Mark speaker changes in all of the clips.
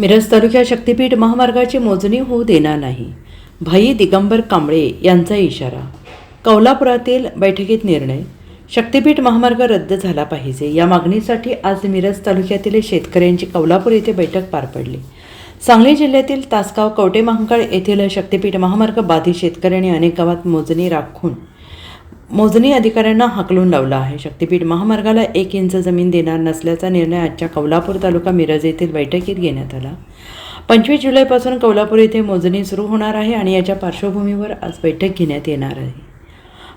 Speaker 1: मिरज तालुक्यात शक्तीपीठ महामार्गाची मोजणी होऊ देणार नाही. भाई दिगंबर कांबळे यांचा इशारा. कौलापुरातील बैठकीत निर्णय. शक्तीपीठ महामार्ग रद्द झाला पाहिजे. या मागणीसाठी आज मिरज तालुक्यातील शेतकऱ्यांची कौलापूर येथे बैठक पार पडली. सांगली जिल्ह्यातील तासगाव कवटे महांकाळ येथील शक्तीपीठ महामार्ग बाधित शेतकऱ्यांनी अनेक गावात मोजणी राखून मोजणी अधिकाऱ्यांना हाकलून लावलं आहे. शक्तीपीठ महामार्गाला एक इंच जमीन देणार नसल्याचा निर्णय आजच्या कौलापूर तालुका मिरज येथील बैठकीत घेण्यात आला. पंचवीस जुलैपासून कौलापूर येथे मोजणी सुरू होणार आहे आणि याच्या पार्श्वभूमीवर आज बैठक घेण्यात येणार आहे.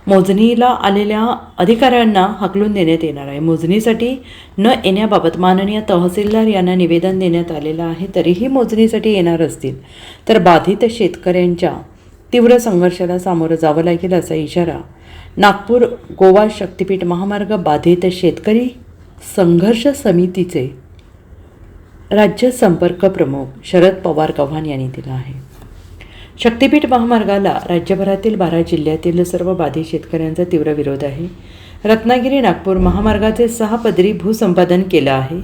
Speaker 1: मोजणीला आलेल्या अधिकाऱ्यांना हकलून देण्यात येणार आहे. मोजणीसाठी न येण्याबाबत माननीय तहसीलदार यांना निवेदन देण्यात आलेलं आहे तरीही मोजणीसाठी येणार असतील तर बाधित शेतकऱ्यांच्या तीव्र संघर्षाला सामोरं जावं लागेल असा इशारा. नागपूर गोवा शक्तीपीठ महामार्ग बाधित शेतकरी संघर्ष समितीचे राज्य संपर्क प्रमुख शरद पवार चव्हाण यांनी दिला आहे. शक्तीपीठ महामार्गाला राज्यभरातील बारा जिल्ह्यातील सर्व बाधित शेतकऱ्यांचा तीव्र विरोध आहे. रत्नागिरी नागपूर महामार्गाचे सहा पदरी भूसंपादन केलं आहे.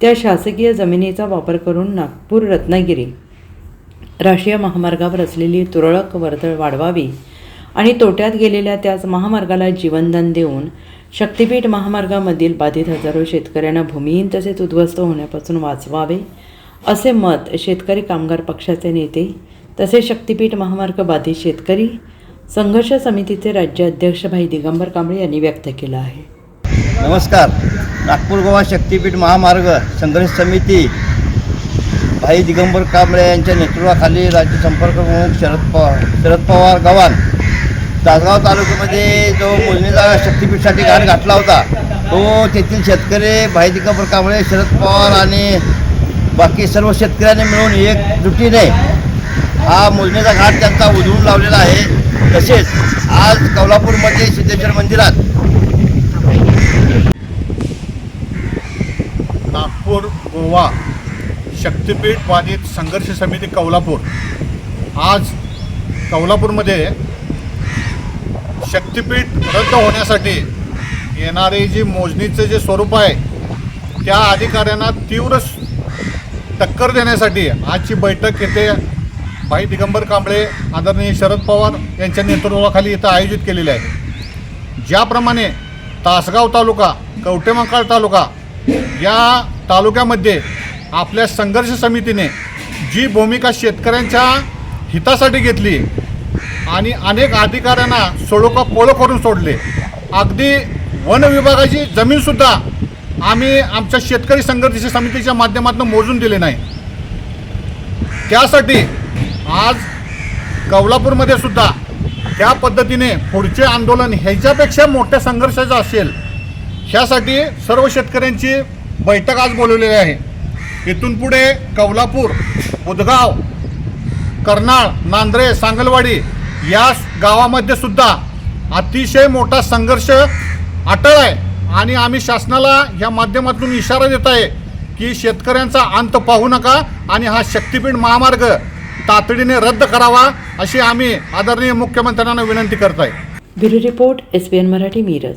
Speaker 1: त्या शासकीय जमिनीचा वापर करून नागपूर रत्नागिरी राष्ट्रीय महामार्गावर असलेली तुरळक वर्दळ वाढवावी आणि तोट्यात गेलेल्या त्याच महामार्गाला जीवनदान देऊन शक्तीपीठ महामार्गामधील बाधित हजारो शेतकऱ्यांना भूमिहीन तसेच उद्ध्वस्त होण्यापासून वाचवावे असे मत शेतकरी कामगार पक्षाचे नेते तसेच शक्तीपीठ महामार्ग बाधित शेतकरी संघर्ष समितीचे राज्य अध्यक्ष भाई दिगंबर कांबळे यांनी व्यक्त केलं आहे.
Speaker 2: नमस्कार. नागपूर गोवा शक्तीपीठ महामार्ग संघर्ष समिती भाई दिगंबर कांबळे यांच्या नेतृत्वाखाली राज्य संपर्क प्रमुख शरद पवार शरद पवार गव्हाण तासगाव तालुक्यामध्ये जो मोजणीचा शक्तीपीठसाठी घाट घातला होता तो तेथील शेतकरी भाई दिगंबर कांबळे शरद पवार आणि बाकी सर्व शेतकऱ्यांनी मिळून एकजुटीने हा मोजणीचा घाट त्यांचा उधळून लावलेला आहे. तसेच आज कोल्हापूरमध्ये सिद्धेश्वर मंदिरात
Speaker 3: नागपूर गोवा शक्तिपीठ बाधित संघर्ष समिती कौलापूर. आज कौलापूरमध्ये शक्तिपीठ रद्द होण्यासाठी येणारे जी मोजणीचं जे स्वरूप आहे त्या अधिकाऱ्यांना तीव्र टक्कर देण्यासाठी आजची बैठक येथे भाई दिगंबर कांबळे आदरणीय शरद पवार यांच्या नेतृत्वाखाली इथं आयोजित केलेली आहे. ज्याप्रमाणे तासगाव तालुका कवटेमंकाळ तालुका या तालुक्यामध्ये आपल्या संघर्ष समितीने जी भूमिका शेतकऱ्यांच्या हितासाठी घेतली आणि अनेक अधिकाऱ्यांना सोडोका पोळो करून सोडले अगदी वन विभागाची जमीनसुद्धा आम्ही आमच्या शेतकरी संघर्ष समितीच्या माध्यमातून मोजून दिले नाही. त्यासाठी आज कवलापूरमध्ये सुद्धा त्या पद्धतीने पुढचे आंदोलन ह्याच्यापेक्षा मोठ्या संघर्षाचं असेल ह्यासाठी सर्व शेतकऱ्यांची बैठक आज बोलवलेली आहे. इथून पुढे कौलापूर उदगाव कर्नाळ नांद्रे सांगलवाडी या गावामध्ये सुद्धा अतिशय मोठा संघर्ष अटळ आहे. आणि आम्ही शासनाला या माध्यमातून इशारा देत आहे की शेतकऱ्यांचा अंत पाहू नका आणि हा शक्तीपीठ महामार्ग तातडीने रद्द करावा अशी आम्ही आदरणीय मुख्यमंत्र्यांना विनंती करत आहे.
Speaker 1: Bureau report S N Marathi Miraj.